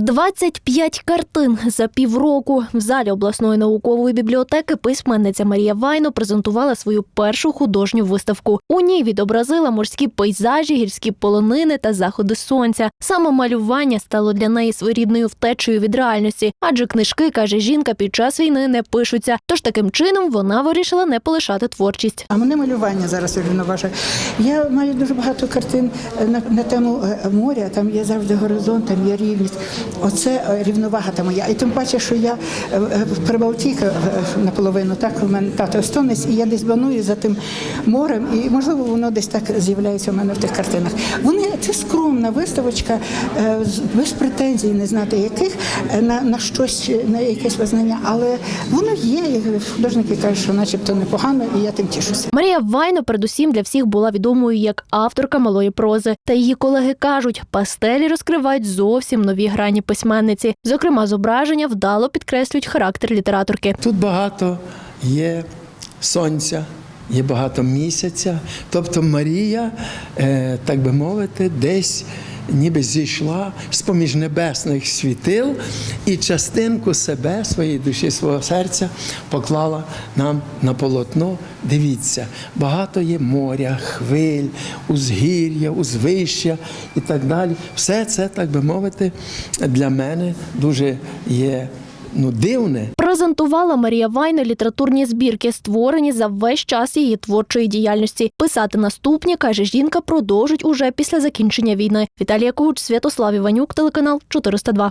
25 картин за півроку в залі обласної наукової бібліотеки письменниця Марія Вайно презентувала свою першу художню виставку. У ній відобразила морські пейзажі, гірські полонини та заходи сонця. Саме малювання стало для неї своєрідною втечею від реальності, адже книжки, каже жінка, під час війни не пишуться. Тож таким чином вона вирішила не полишати творчість. А мене малювання зараз рівноважує. Я маю дуже багато картин е, на, на тему е, моря, там є завжди горизонт, там є рівність. Оце е, рівновага та моя. І тим паче, що я е, е, прибалтійка наполовину, так у мене тато естонець, і я десь баную за тим морем, і можливо воно десь так з'являється у мене в тих картинах. Вони це скромна виставочка, без претензій, не знати яких на, на щось, на якесь визнання, але воно є. і Художники кажуть, що начебто непогано, і я тим тішуся. Марія Вайно передусім для всіх була відомою як авторка малої прози. Та її колеги кажуть, пастелі розкривають зовсім нові грані письменниці. Зокрема, зображення вдало підкреслюють характер літераторки. Тут багато є сонця, є багато місяця. Тобто Марія, е, так би мовити, десь ніби зійшла з поміж небесних світил і частинку себе, своєї душі, свого серця поклала нам на полотно. Дивіться, багато є моря, хвиль, узгір'я, узвища і так далі. Все це, так би мовити, для мене дуже є ну, дивне. Презентувала Марія Вайна літературні збірки, створені за весь час її творчої діяльності. Писати наступні, каже жінка, продовжить уже після закінчення війни. Віталія Когуч, Святослав Іванюк, телеканал 402.